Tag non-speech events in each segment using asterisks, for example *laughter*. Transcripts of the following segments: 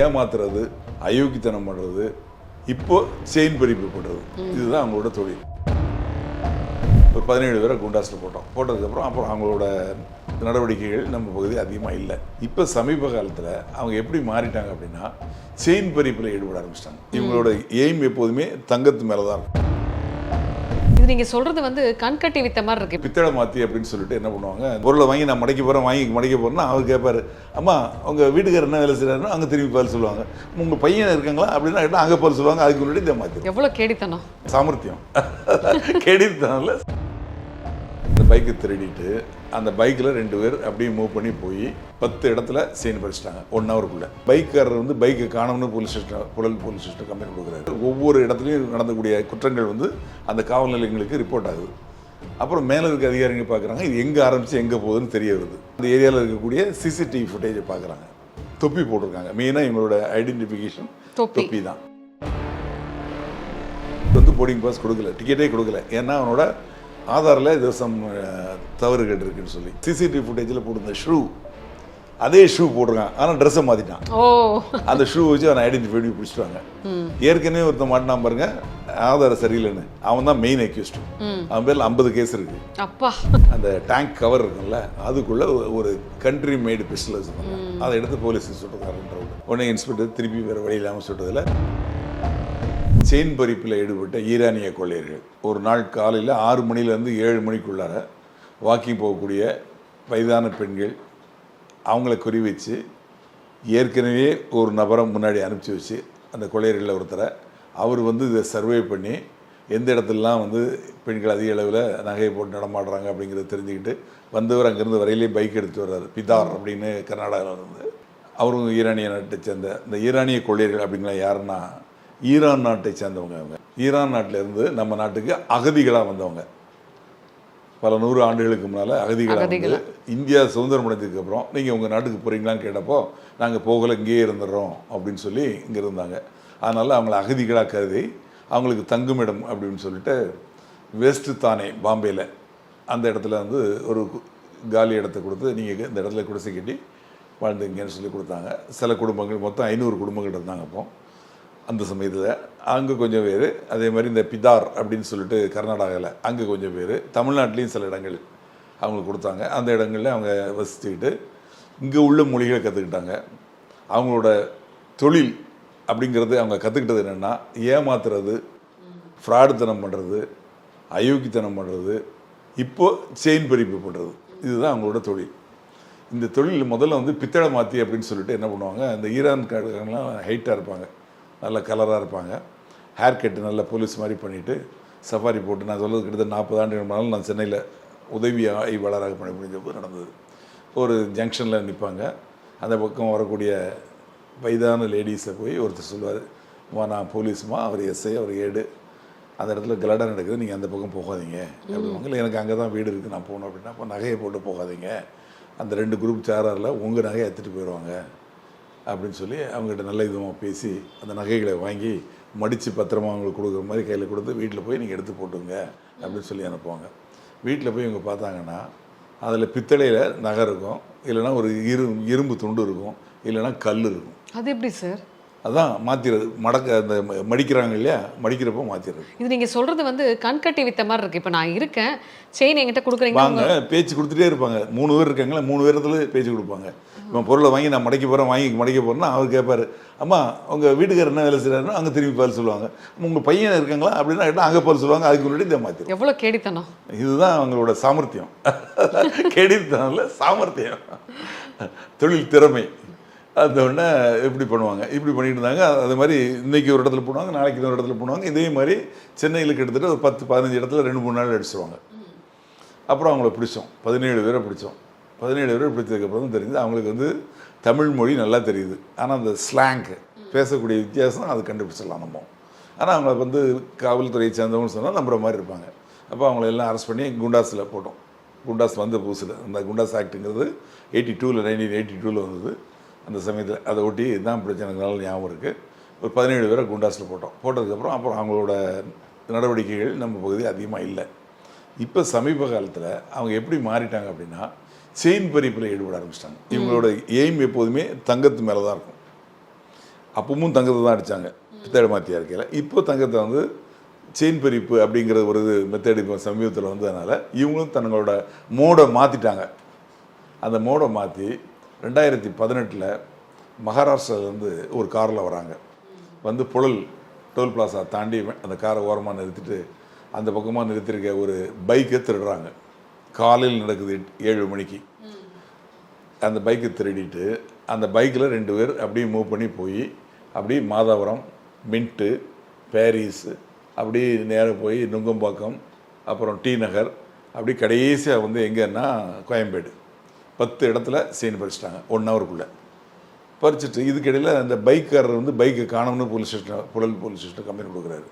ஏமாத்துறது அயோக்கித்தனம் பண்ணுறது இப்போ செயின் பறிப்பு பண்ணுறது இதுதான் அவங்களோட தொழில். ஒரு பதினேழு பேரை குண்டாஸில் போட்டோம். போட்டதுக்கப்புறம் அப்புறம் அவங்களோட நடவடிக்கைகள் நம்ம பகுதி அதிகமாக இல்லை. இப்போ சமீப காலத்தில் அவங்க எப்படி மாறிட்டாங்க அப்படின்னா செயின் பறிப்பில் ஈடுபட ஆரம்பிச்சிட்டாங்க. இவங்களோட எய்ம் எப்போதுமே தங்கத்து மேலே தான் இருக்கும். இது நீங்க சொல்றது வந்து கண்கட்டி வித்த மாதிரி இருக்கு. பித்தளை மாற்றி அப்படின்னு சொல்லிட்டு என்ன பண்ணுவாங்க? பொருளை வாங்கி நான் மடைக்க போகிறேன் வாங்கி மடைக்க போகிறேன்னா அவர் கேட்பாரு அம்மா உங்கள் வீட்டுக்காரர் என்ன வேலை செய்கிறாருன்னு அங்கே திரும்பி பதில் சொல்லுவாங்க. உங்கள் பையன் இருக்காங்களா? அப்படின்னா கேட்டா அங்கே பதில் சொல்லுவாங்க அதுக்கு முன்னாடி இதை மாற்றி எவ்வளவு கேடித்தனம். சாமர்த்தியம். *laughs* கேடித்தனால இந்த பைக்கை திருடிட்டு அந்த பைக்கில் ரெண்டு பேர் அப்படியே மூவ் பண்ணி போய் பத்து இடத்துல சீன் பறிச்சிட்டாங்க. ஒன் ஹவருக்குள்ள பைக்காரர் வந்து பைக்கை காணோம்னு police station Puzhal police station complaint கொடுக்குறாரு. ஒவ்வொரு இடத்துலையும் நடந்தக்கூடிய குற்றங்கள் வந்து அந்த காவல் நிலையங்களுக்கு ரிப்போர்ட் ஆகுது. அப்புறம் மேலே இருக்க அதிகாரிங்க பார்க்குறாங்க இது எங்கே ஆரம்பித்து எங்கே போகுதுன்னு தெரிய வருது. அந்த ஏரியாவில் இருக்கக்கூடிய சிசிடிவி ஃபுட்டேஜை பார்க்குறாங்க தொப்பி போட்டிருக்காங்க. மெயினாக இவங்களோட ஐடென்டிஃபிகேஷன் தொப்பி. தொப்பி தான். வந்து போர்டிங் பாஸ் கொடுக்கல. டிக்கெட்டே கொடுக்கல. ஏன்னா அவனோட ஆதாரில் இது சம் தவறுகள் இருக்குன்னு சொல்லி. சிசிடிவி ஃபுட்டேஜில் போட்டிருந்த ஷூ அதே ஷூ போட்டிருக்கான். ஆனால் ட்ரெஸ்ஸை மாற்றிட்டான் ஓ. அந்த ஷூ வச்சு அவனை ஐடென்டிஃபை பண்ணி பிடிச்சிட்டாங்க. ஏற்கனவே ஒருத்தன் மாட்டினான் பாருங்க ஆதாரம் சரியில்லைன்னு. அவன் தான் மெயின் அக்யூஸ்ட் அவன் பேரில் ஐம்பது கேஸ் இருக்கு. அப்பா. அந்த டேங்க் கவர் இருக்குல்ல அதுக்குள்ள ஒரு- கண்ட்ரி மேடு பிஸ்டல் வச்சுருந்தாங்க. அதை எடுத்து போலீஸ் சுட்டுக்காரன்ற உடனே இன்ஸ்பெக்டர் திருப்பி வேறு வழி இல்லாமல் சுட்டதில் செயின் பறிப்பில் ஈடுபட்ட ஈரானிய கொள்ளையர்கள். ஒரு நாள் காலையில் ஆறு மணிலேருந்து ஏழு மணிக்குள்ளார வாக்கிங் போகக்கூடிய வயதான பெண்கள் அவங்கள குறி வச்சு ஏற்கனவே ஒரு நபரை முன்னாடி அனுப்பிச்சி வச்சு அந்த கொள்ளையர்களில் ஒருத்தரை அவர் வந்து இதை சர்வே பண்ணி எந்த இடத்துலலாம் வந்து பெண்கள் அதிக அளவில் நகையை போட்டு நடமாடுறாங்க அப்படிங்கிறத தெரிஞ்சுக்கிட்டு வந்தவர் அங்கேருந்து வரையிலே பைக் எடுத்து வர்றாரு. பிதார் அப்படின்னு கர்நாடகாவில் இருந்து அவரும் ஈரானிய நாட்டை சேர்ந்த இந்த ஈரானிய கொள்ளையர்கள் அப்படிங்களா யாருன்னா ஈரான் நாட்டை சேர்ந்தவங்க அவங்க ஈரான் நாட்டில இருந்து நம்ம நாட்டுக்கு அகதிகளாக வந்தவங்க. பல நூறு ஆண்டுகளுக்கு முன்னால் அகதிகளாக வந்து. இந்தியா சுதந்திரம் அடைஞ்சதுக்கு அப்புறம் நீங்கள் உங்கள் நாட்டுக்கு போகிறீங்களான்னு கேட்டப்போ நாங்கள் போகலை இங்கேயே இருந்துடுறோம் அப்படின்னு சொல்லி இங்கே இருந்தாங்க. அதனால் அவங்கள அகதிகளாக கருதி அவங்களுக்கு தங்குமிடம் அப்படின்னு சொல்லிட்டு வெஸ்ட் தானே பாம்பேயில் அந்த இடத்துல வந்து ஒரு காலி இடத்த கொடுத்து நீங்கள் இந்த இடத்துல குடிசை கட்டி வாழ்ந்துங்கன்னு சொல்லி கொடுத்தாங்க. சில குடும்பங்கள் மொத்தம் ஐநூறு குடும்பங்கள் இருந்தாங்க அப்போ. அந்த சமயத்தில் அங்கே கொஞ்சம் பேர் அதே மாதிரி இந்த பிதார் அப்படின்னு சொல்லிட்டு கர்நாடகாவில் அங்கே கொஞ்சம் பேர் தமிழ்நாட்டிலையும் சில இடங்கள் அவங்களுக்கு கொடுத்தாங்க. அந்த இடங்களில் அவங்க வசிச்சுக்கிட்டு இங்கே உள்ள மொழிகளை கற்றுக்கிட்டாங்க அவங்களோட தொழில் அப்படிங்கிறது அவங்க கற்றுக்கிட்டது என்னென்னா ஏமாத்துறது ஃப்ராடுத்தனம் பண்ணுறது அயோக்கித்தனம் பண்ணுறது இப்போ செயின் பறிப்பு பண்ணுறது இதுதான் அவங்களோட தொழில். இந்த தொழில் முதல்ல வந்து பித்தளை மாற்றி அப்படின்னு சொல்லிட்டு என்ன பண்ணுவாங்க இந்த ஈரான் காரங்கெல்லாம் ஹைட்டாக இருப்பாங்க. நல்ல கலராக இருப்பாங்க. ஹேர் கட்டு நல்ல போலீஸ் மாதிரி பண்ணிவிட்டு சஃபாரி போட்டு நான் சொல்றது கிட்டத்தட்ட நாற்பது ஆண்டுகள் முன்னாலும் நான் சென்னையில் உதவி ஆய்வாளராக பணி புரிஞ்சப்போ நடந்தது. ஒரு ஜங்ஷனில் நிற்பாங்க அந்த பக்கம் வரக்கூடிய வயதான லேடிஸை போய் ஒருத்தர் சொல்லுவார் மா நான் போலீஸ்மா அவர் எஸ்ஐ அவர் ஏடு அந்த இடத்துல கலடா நடக்குது. நீங்கள் அந்த பக்கம் போகாதீங்க. அப்படிவாங்க இல்லை எனக்கு அங்கே தான் வீடு இருக்குது நான் போகணும் அப்படின்னா அப்போ நகையை போட்டு போகாதீங்க. அந்த ரெண்டு குரூப் சேராரில் உங்கள் நகையை எடுத்துகிட்டு போயிடுவாங்க. அப்படின்னு சொல்லி அவங்ககிட்ட நல்ல விதமாக பேசி அந்த நகைகளை வாங்கி மடித்து பத்திரமா அவங்களுக்கு கொடுக்குற மாதிரி கையில் கொடுத்து வீட்டில் போய் நீங்கள் எடுத்து போட்டுங்க அப்படின்னு சொல்லி அனுப்புவாங்க. வீட்டில் போய் இவங்க பார்த்தாங்கன்னா அதில் பித்தளையில் நகை இருக்கும் இல்லைன்னா ஒரு இரு இரும்பு துண்டு இருக்கும் இல்லைன்னா கல் இருக்கும். அது எப்படி சார்? அதான் மாற்றிடுறது மடக்க அந்த மடிக்கிறாங்க இல்லையா? மடிக்கிறப்போ மாற்றிடுறது இது நீங்க சொல்றது வந்து கண்கட்டி வித்த மாதிரி இருக்கு. இப்ப நான் இருக்கேன். செயின் என்கிட்ட கொடுக்குறீங்க. வாங்க பேச்சு கொடுத்துட்டே இருப்பாங்க. மூணு பேர் இருக்காங்களா? மூணு பேரத்துல பேச்சு கொடுப்பாங்க. இவன் பொருளை வாங்கி நான் மடைக்க போகிறேன் வாங்கி மடைக்க போகிறேன்னா அவர் கேட்பாரு அம்மா உங்கள் வீட்டுக்காரர் என்ன வேலை செய்கிறாருன்னு அங்கே திரும்பி பதில் சொல்லுவாங்க. உங்கள் பையன் இருக்காங்களா? அப்படின்னா கேட்டால் அங்கே பதில் சொல்லுவாங்க. அதுக்கு முன்னாடி இதை மாற்றிடும் எவ்வளவு கேடித்தனம். இதுதான் அவங்களோட சாமர்த்தியம். *laughs* கெடித்தனால சாமர்த்தியம். தொழில் திறமை. அதோடனே இப்படி பண்ணுவாங்க? இப்படி பண்ணிட்டு இருந்தாங்க அது மாதிரி இன்னைக்கு ஒரு இடத்துல போடுவாங்க நாளைக்கு ஒரு இடத்துல போடுவாங்க. இதே மாதிரி சென்னையில் கிட்டத்தட்ட ஒரு பத்து பதினஞ்சு இடத்துல ரெண்டு மூணு நாள் அடிச்சிருவாங்க. அப்புறம் அவங்கள பிடிச்சோம். பதினேழு பேரை பிடிச்சோம். பதினேழு பேரை பிடிச்சதுக்கப்புறம் தான் அவங்களுக்கு வந்து தமிழ் மொழி நல்லா தெரியுது. ஆனால் அந்த ஸ்லாங் பேசக்கூடிய வித்தியாசம் அது கண்டுபிடிச்சிடலாம் நம்ம. ஆனால் அவங்கள வந்து காவல்துறையை சேர்ந்தவங்கன்னு சொன்னால் நம்புற மாதிரி இருப்பாங்க. அப்போ அவங்கள எல்லாம் அரெஸ்ட் பண்ணி குண்டாஸில் போட்டோம். குண்டாஸ் வந்த புதுசில். அந்த குண்டாஸ் ஆக்ட்டுங்கிறது எயிட்டி டூவில் நைன்டீன் எயிட்டி டூவில் வந்தது. அந்த சமயத்தில் அதை ஒட்டி இதுதான் பிரச்சனை எனக்கு நல்ல ஞாபகம் இருக்குது ஒரு பதினேழு பேரை குண்டாஸில் போட்டோம். போட்டதுக்கப்புறம் அப்புறம் அவங்களோட நடவடிக்கைகள் நம்ம பகுதி அதிகமாக இல்லை. இப்போ சமீப காலத்தில் அவங்க எப்படி மாறிட்டாங்க அப்படின்னா செயின் பறிப்பில் ஈடுபட ஆரம்பிச்சிட்டாங்க. இவங்களோட எய்ம் எப்போதுமே தங்கத்து மேலே தான் இருக்கும். அப்பவும் தங்கத்தை தான் அடித்தாங்க பித்தளை மாற்றியா இருக்கையில். இப்போ தங்கத்தை வந்து செயின் பறிப்பு அப்படிங்கிற ஒரு இது மெத்தட் இப்போ சமீபத்தில் வந்ததுனால இவங்களும் தங்களோட மோடை மாற்றிட்டாங்க அந்த மோடை மாற்றி ரெண்டாயிரத்தி பதினெட்டில் மகாராஷ்டிராவிலேருந்து ஒரு காரில் வராங்க. வந்து புழல் டோல் பிளாசா தாண்டி அந்த காரை ஓரமாக நிறுத்திட்டு அந்த பக்கமாக நிறுத்திருக்க ஒரு பைக்கை திருடுறாங்க. காலையில் நடக்குது ஏழு மணிக்கு. அந்த பைக்கை திருடிட்டு அந்த பைக்கில் ரெண்டு பேர் அப்படியே மூவ் பண்ணி போய் அப்படியே மாதாபுரம் மின்ட்டு பேரிஸு அப்படியே நேராக போய் நுங்கம்பாக்கம் அப்புறம் டி நகர் அப்படி கடைசியாக வந்து எங்கன்னா கோயம்பேடு. பத்து இடத்துல சீன் பறிச்சிட்டாங்க. ஒன் ஹவருக்குள்ளே பறிச்சுட்டு இதுக்கிடையில் அந்த பைக்காரர் வந்து பைக்கை காணோம்னு police station Puzhal police station complaint கொடுக்குறாரு.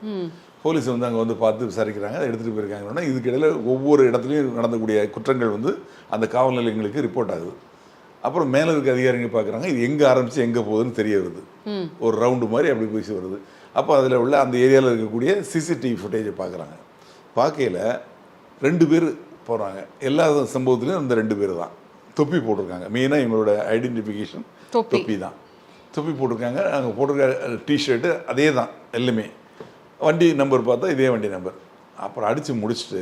போலீஸ் வந்து அங்கே வந்து பார்த்து விசாரிக்கிறாங்க அதை எடுத்துகிட்டு போயிருக்காங்கன்னா. இதுக்கிடையில் ஒவ்வொரு இடத்துலையும் நடந்தக்கூடிய குற்றங்கள் வந்து அந்த காவல் நிலையங்களுக்கு ரிப்போர்ட் ஆகுது. அப்புறம் மேலே இருக்க அதிகாரிங்க பார்க்குறாங்க இது எங்கே ஆரம்பித்து எங்கே போகுதுன்னு தெரிய வருது. ஒரு ரவுண்டு மாதிரி அப்படி போய் வருது. அப்போ அதில் உள்ள அந்த ஏரியாவில் இருக்கக்கூடிய சிசிடிவி ஃபுட்டேஜை பார்க்குறாங்க. பார்க்கையில் ரெண்டு பேர் போகிறாங்க எல்லா சம்பவத்துலையும் அந்த ரெண்டு பேர் தான். தொப்பி போட்டிருக்காங்க. மெயினாக இவங்களோட ஐடென்டிஃபிகேஷன் தொப்பி. தான். தொப்பி போட்டிருக்காங்க. அங்கே போட்டிருக்க டிஷர்ட்டு அதே தான் எல்லாமே. வண்டி நம்பர் பார்த்தா இதே வண்டி நம்பர் அப்புறம் அடித்து முடிச்சுட்டு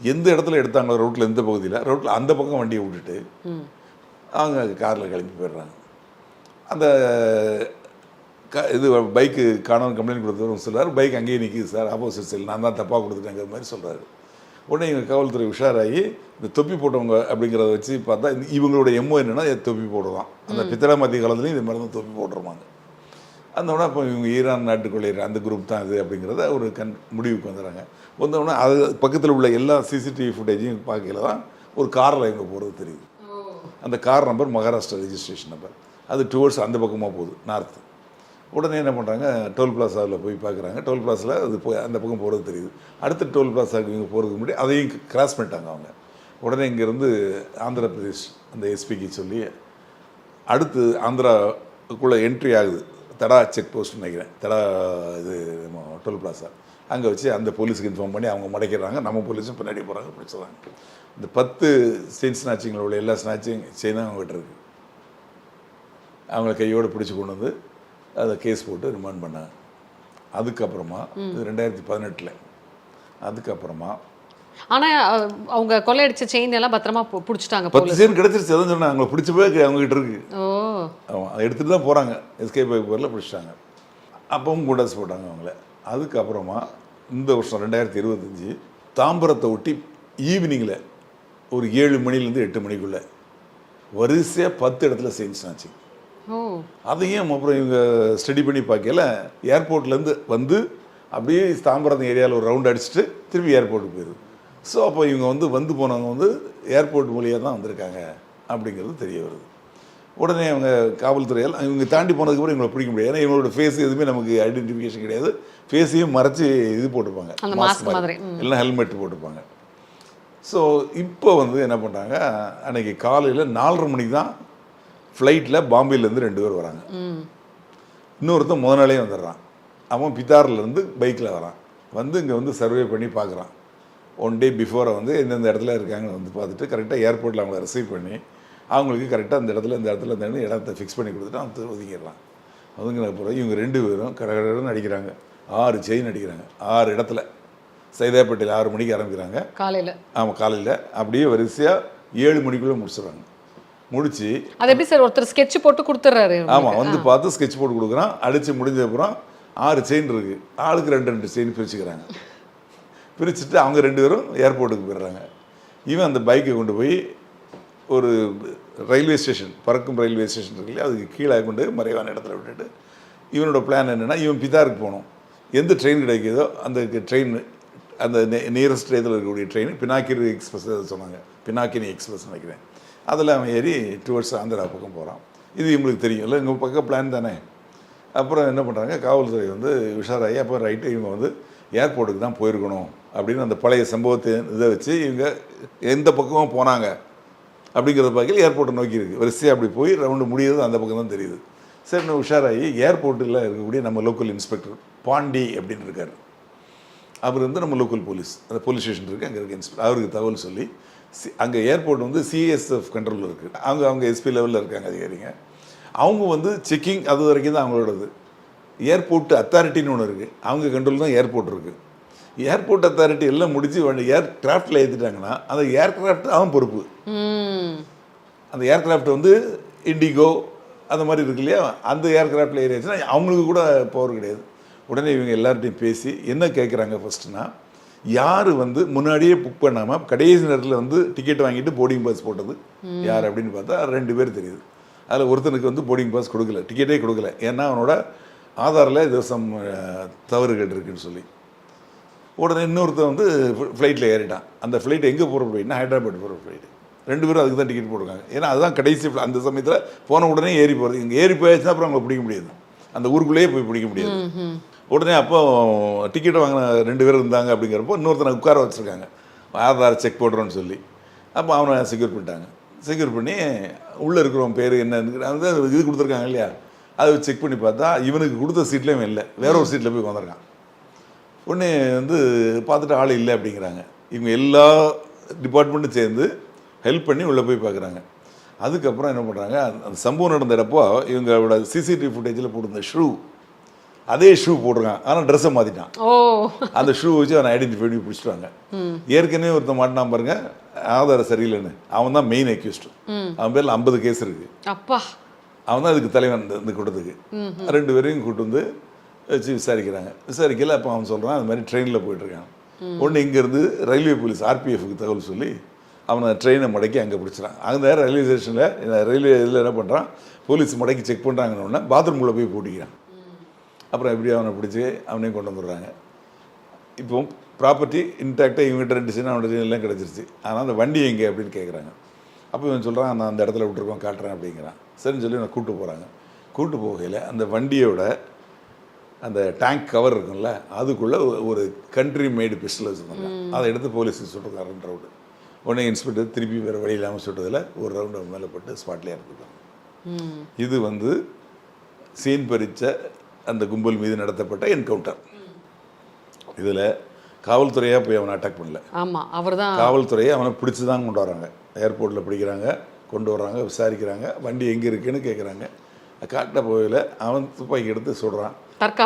எந்த இடத்துல எடுத்தாங்களோ ரோட்டில் எந்த பகுதியில் ரோட்டில் அந்த பக்கம் வண்டியை விட்டுட்டு அவங்க காரில் கிளம்பி போயிடுறாங்க. அந்த க இது பைக்கு காணவன் கம்ப்ளைண்ட் கொடுத்தவரும் சொல்றாரு பைக் அங்கேயே நிற்கிது சார் ஆப்போசிட் சைடில் நான் தான் தப்பாக கொடுத்துட்டேங்கிற மாதிரி சொல்கிறாரு உடனே இவங்க காவல்துறை உஷாராகி இந்த தொப்பி போட்டவங்க அப்படிங்கிறத வச்சு பார்த்தா இந்த இவங்களோட எம்மோ என்னன்னா தொப்பி போடுவான். அந்த பித்தளை மத்திய காலத்துலையும் இது மாதிரி தான் தொப்பி போட்டுருவாங்க அந்த உடனே அப்போ இவங்க ஈரான் நாட்டுக்குள்ளே அந்த குரூப் தான் இது அப்படிங்கிறத ஒரு கண் முடிவுக்கு வந்துடுறாங்க. வந்த உடனே அது பக்கத்தில் உள்ள எல்லா சிசிடிவி ஃபுட்டேஜையும் பார்க்கல தான் ஒரு காரில் இவங்க போகிறது தெரியுது. அந்த car number Maharashtra registration number அது டுவர்ட்ஸ் அந்த பக்கமாக போகுது நார்த்து உடனே என்ன பண்ணுறாங்க டோல் பிளாசாவில் போய் பார்க்குறாங்க டோல் பிளாஸில் அது போய் அந்த பக்கம் போகிறது தெரியுது. அடுத்த டோல் பிளாசாவுக்கு இவங்க போகிறதுக்கு முன்னாடி அதையும் கிராஸ் பண்ணிட்டாங்க அவங்க. உடனே இங்கேருந்து ஆந்திர பிரதேஷ் அந்த எஸ்பிக்கு சொல்லி அடுத்து ஆந்திராக்குள்ளே என்ட்ரி ஆகுது. தடா செக் போஸ்ட் நினைக்கிறேன். தடா இது டோல் பிளாஸா அங்கே வச்சு அந்த போலீஸுக்கு இன்ஃபார்ம் பண்ணி அவங்க மடைக்கிறாங்க நம்ம போலீஸும் பின்னாடி போகிறாங்க பிடிச்சிடறாங்க இந்த பத்து செயின் ஸ்நாச்சிங்கில் உள்ள எல்லா ஸ்நாச்சிங் செயினும் அவங்ககிட்ட இருக்குது அவங்கள கையோடு பிடிச்சி கொண்டு வந்து அதை கேஸ் போட்டு ரிமாண்ட் பண்ணாங்க. அதுக்கப்புறமா இது ரெண்டாயிரத்தி பதினெட்டில். அதுக்கப்புறமா ஆனா அஹ், அவங்க கொள்ளையடிச்ச செயின் எல்லாம் பத்திரமா புடிச்சிட்டாங்க பத்து செயின் கிடச்சிருச்சு அதான் சொன்னாங்க. அவங்கள பிடிச்ச போய் அவங்ககிட்ட இருக்கு. ஓ. ஆமாம் அதை எடுத்துகிட்டு தான் போகிறாங்க எஸ்கேப் ஆகி போரில் பிடிச்சிட்டாங்க. அப்பவும் குண்டாஸ் போட்டாங்க அவங்கள. அதுக்கப்புறமா இந்த வருஷம் ரெண்டாயிரத்தி இருபத்தஞ்சி தாம்பரத்தை ஒட்டி ஈவினிங்கில் ஒரு ஏழு மணிலேருந்து எட்டு மணிக்குள்ளே வரிசையாக பத்து இடத்துல செஞ்சுனாச்சு ஓ அதையும் அப்புறம் இவங்க ஸ்டடி பண்ணி பார்க்கல ஏர்போர்ட்லேருந்து வந்து அப்படியே தாம்பரம் ஏரியாவில் ஒரு ரவுண்ட் அடிச்சுட்டு திரும்பி ஏர்போர்ட்டுக்கு போயிடுது. ஸோ அப்போ இவங்க வந்து வந்து போனவங்க வந்து ஏர்போர்ட் மூலியாக தான் வந்திருக்காங்க அப்படிங்கிறது தெரிய வருது. உடனே அவங்க காவல்துறையால் இவங்க தாண்டி போனதுக்கப்புறம் இவங்களை பிடிக்க முடியாது. ஏன்னா இவங்களோட ஃபேஸ் எதுவுமே நமக்கு ஐடென்டிஃபிகேஷன் கிடையாது. ஃபேஸையும் மறைச்சி இது போட்டிருப்பாங்க. mask mask மாதிரி. எல்லாம் ஹெல்மெட் போட்டிருப்பாங்க. ஸோ இப்போ வந்து என்ன பண்ணுறாங்க அன்னைக்கு காலையில் நாலரை மணிக்கு தான் ஃப்ளைட்டில் பாம்பேலேருந்து ரெண்டு பேர் வராங்க. இன்னொருத்தன் முத நாளே வந்துடுறான். அவன் பித்தார்லேருந்து பைக்கில் வரான். வந்து இங்கே வந்து சர்வே பண்ணி பார்க்குறான். ஒன் டே பிஃபோரை வந்து எந்தெந்த இடத்துல இருக்காங்கன்னு வந்து பார்த்துட்டு கரெக்டாக ஏர்போர்ட்டில் அவங்கள ரிசீவ் பண்ணி அவங்களுக்கு கரெக்டாக அந்த இடத்துல இந்த இடத்துல இந்த இடத்துல இடத்த ஃபிக்ஸ் பண்ணி கொடுத்துட்டு அவன் ஒதுங்கிடுறான் ஒதுங்கின பிறகு இவங்க ரெண்டு பேரும் கடகடன்னு அடிக்கிறாங்க. ஆறு செயின் அடிக்கிறாங்க. ஆறு இடத்துல. சைதாப்பேட்டையில் ஆறு மணிக்கு ஆரம்பிக்கிறாங்க. காலையில. ஆமாம் காலையில். அப்படியே வரிசையாக ஏழு மணிக்குள்ளே முடிச்சிடுறாங்க. முடிச்சு. அது எப்படி சார் ஒருத்தர் ஸ்கெட்ச் போட்டு கொடுத்துறாரு ஆமாம் வந்து பார்த்து ஸ்கெட்ச் போட்டு கொடுக்குறான். அடித்து முடிஞ்ச அப்புறம் ஆறு செயின் இருக்குது ஆளுக்கு ரெண்டு ரெண்டு செயின் பிரிச்சுக்கிறாங்க. பிரிச்சுட்டு அவங்க ரெண்டு பேரும் ஏர்போர்ட்டுக்கு போயிடுறாங்க. இவன் அந்த பைக்கை கொண்டு போய் ஒரு ரயில்வே ஸ்டேஷன் பறக்கும் ரயில்வே ஸ்டேஷன் இருக்கு இல்லையா? அதுக்கு கீழே கொண்டு மறைவான இடத்துல விட்டுட்டு இவனோட பிளான் என்னென்னா இவன் பிதாருக்கு போகணும். எந்த ட்ரெயின் கிடைக்குதோ அந்த ட்ரெயின் அந்த நியரஸ்ட் இதில் இருக்கக்கூடிய ட்ரெயின் பினாக்கிரி எக்ஸ்பிரஸ் சொன்னாங்க. பினாக்கினி எக்ஸ்பிரஸ் நினைக்கிறேன். அதில் அவன் ஏறி டுவர்ட்ஸ் ஆந்திரா பக்கம் போகிறான். இது இவங்களுக்கு தெரியும். இல்லை இவங்க பக்கம் பிளான் தானே. அப்புறம் என்ன பண்ணுறாங்க? காவல்துறை வந்து உஷாராகி அப்போ ரைட்டு இவங்க வந்து ஏர்போர்ட்டுக்கு தான் போயிருக்கணும் அப்படின்னு அந்த பழைய சம்பவத்தை இதை வச்சு இவங்க எந்த பக்கமும் போனாங்க அப்படிங்கிறத பார்க்கல ஏர்போர்ட்டை நோக்கி இருக்குது வரிசையாக அப்படி போய் ரவுண்டு முடியுது அந்த பக்கம் தான் தெரியுது. சரி நான் உஷாராகி ஏர்போர்ட்டில் இருக்கக்கூடிய நம்ம லோக்கல் இன்ஸ்பெக்டர் பாண்டி அப்படின்னு இருக்கார். அவர் வந்து நம்ம லோக்கல் போலீஸ் அந்த போலீஸ் ஸ்டேஷன் இருக்குது அங்கே இருக்க இன்ஸ்பெக்டர் அவருக்கு தகவல் சொல்லி அங்கே ஏர்போர்ட் வந்து சிஎஸ்எஃப் கண்ட்ரோலில் இருக்குது அவங்க அவங்க எஸ்பி லெவலில் இருக்காங்க அதிகாரிங்க. அவங்க வந்து செக்கிங் அது வரைக்கும் தான் அவங்களோடது. ஏர்போர்ட் அத்தாரிட்டின்னு ஒன்று இருக்குது அவங்க கண்ட்ரோல் தான் ஏர்போர்ட் இருக்குது ஏர்போர்ட் அத்தாரிட்டி எல்லாம் முடிச்சு ஏர் கிராஃப்டில் ஏற்றிட்டாங்கன்னா அந்த ஏர்கிராஃப்ட் அவன் பொறுப்பு. அந்த ஏர்கிராஃப்ட் வந்து இண்டிகோ அந்த மாதிரி இருக்கு இல்லையா? அந்த ஏர்கிராஃப்டில் ஏறியாச்சுன்னா அவங்களுக்கு கூட பவர் கிடையாது. உடனே இவங்க எல்லார்ட்டையும் பேசி என்ன கேட்குறாங்க ஃபஸ்ட்டுனா யார் வந்து முன்னாடியே புக் பண்ணாமல் கடைசி நேரத்தில் வந்து டிக்கெட் வாங்கிட்டு போர்டிங் பாஸ் போட்டது? யார் அப்படின்னு பார்த்தா ரெண்டு பேர் தெரியுது. அதில் ஒருத்தனுக்கு வந்து போர்டிங் பாஸ் கொடுக்கல. டிக்கெட்டே கொடுக்கல. ஏன்னா அவனோட ஆதாரில் இது சம் தவறுகள் இருக்குன்னு சொல்லி. உடனே இன்னொருத்தன் வந்து ஃப்ளைட்டில் ஏறிட்டான். அந்த ஃப்ளைட் எங்கே போகிற ஃப்ளைட்னா ஹைதராபாத் போகிற ஃப்ளைட் ரெண்டு பேரும் அதுக்கு தான் டிக்கெட் போட்டிருக்காங்க. ஏன்னா அதுதான் கடைசி அந்த சமயத்தில் போன உடனே ஏறி போகிறது இங்கே ஏறி போயாச்சுன்னா அப்புறம் அவங்களை பிடிக்க முடியாது. அந்த ஊருக்குள்ளேயே போய் பிடிக்க முடியாது. உடனே அப்போ டிக்கெட் வாங்கின ரெண்டு பேர் இருந்தாங்க அப்படிங்கிறப்போ இன்னொருத்தனை உட்கார வச்சுருக்காங்க. ஆதார் செக் போடுறோன்னு சொல்லி. அப்போ அவனை செக்யூர் பண்ணிட்டாங்க. செக்யூர் பண்ணி உள்ளே இருக்கிறவன் பேர் என்ன வந்து இது கொடுத்துருக்காங்க இல்லையா? அதை செக் பண்ணி பார்த்தா இவனுக்கு கொடுத்த சீட்லேயும் இல்லை. வேற ஒரு சீட்டில் போய் உட்காந்துருக்கான் உடனே வந்து பார்த்துட்டு ஆள் இல்லை அப்படிங்கிறாங்க. இவங்க எல்லா டிபார்ட்மெண்ட்டும் சேர்ந்து ஹெல்ப் பண்ணி உள்ளே போய் பார்க்குறாங்க. அதுக்கப்புறம் என்ன பண்ணுறாங்க அந்த சம்பவம் நடந்த இடப்போ இவங்களோட சிசிடிவி ஃபுட்டேஜில் போட்டிருந்த ஷூ அதே ஷூ போட்டிருக்கான். ஆனால் ட்ரெஸ்ஸை மாற்றிட்டான் ஓ. அந்த ஷூ வச்சு அவனை ஐடென்டிஃபை பண்ணி பிடிச்சிட்டாங்க. ஏற்கனவே ஒருத்தன் மாட்டினான் பாருங்க ஆதாரம் சரியில்லைன்னு. அவன் தான் மெயின் அக்யூஸ்டு அவன் பேரில் ஐம்பது கேஸ் இருக்குது அப்பா. அவன் தான் அதுக்கு தலைவன் இந்த- கூட்டத்துக்கு. ரெண்டு பேரையும் கூட்டு வந்து வச்சு விசாரிக்கிறாங்க. விசாரிக்கல அப்போ அவன் சொல்கிறான் அது மாதிரி ட்ரெயினில் போயிட்டுருக்கான். ஒன்று இங்கேருந்து ரயில்வே போலீஸ் ஆர்பிஎஃப்க்கு தகவல் சொல்லி அவனை ட்ரெயினை முடக்கி அங்கே பிடிச்சிறான் அந்த ரயில்வே ஸ்டேஷனில் ரயில்வே இதில் என்ன பண்ணுறான் போலீஸ் முடக்கி செக் பண்ணுறாங்கன்னு பாத்ரூம்குள்ளே போய் பூட்டிக்கிறான். அப்புறம் எப்படி அவனை பிடிச்சி அவனையும் கொண்டு வந்துடுறாங்க. இப்போ ப்ராப்பர்ட்டி இன்டாக்டாக இவங்ககிட்ட ரெண்டு சின்ன அவன்கிட்ட எல்லாம் கிடச்சிருச்சு. ஆனால் அந்த வண்டி எங்கே அப்படின்னு கேட்குறாங்க அப்போ இவன் சொல்கிறான் நான் அந்த இடத்துல விட்டுருக்கோம் காட்டுறேன் அப்படிங்கிறான். சரின்னு சொல்லி நான் கூப்பிட்டு போகிறாங்க கூப்பிட்டு போகையில் அந்த வண்டியோட அந்த டேங்க் கவர் இருக்கும்ல அதுக்குள்ளே ஒரு கண்ட்ரி மேடு பிஸ்டல் வச்சுருந்தாங்க அதை எடுத்து போலீஸுக்கு சுட்டுருக்காங்க ரெண்டு ரவுண்டு உடனே இன்ஸ்பெக்டர் திருப்பி வேறு வழி இல்லாமல் சுட்டதில் ஒரு ரவுண்டு மேலே பட்டு ஸ்பாட்லேயே இறந்துட்டாங்க ம். இது வந்து சீன் பறித்த அந்த கும்பல் மீது நடத்தப்பட்ட என்கவுண்டர். இதில் காவல்துறையாக போய் அவனை அட்டாக் பண்ணல. ஆமா அவர்தான் காவல்துறையை அவனை பிடிச்சி தான் கொண்டு வராங்க. ஏர்போர்ட்டில் பிடிக்கிறாங்க கொண்டு வர்றாங்க விசாரிக்கிறாங்க வண்டி எங்கே இருக்குன்னு கேட்குறாங்க காட்ட போகல அவன் துப்பாக்கி எடுத்து சுடுறான்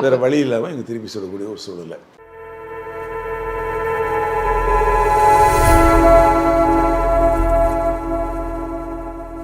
வேறு வழி இல்லாமல் இங்கே திருப்பி சுடக்கூடிய ஒரு சூழ்நிலை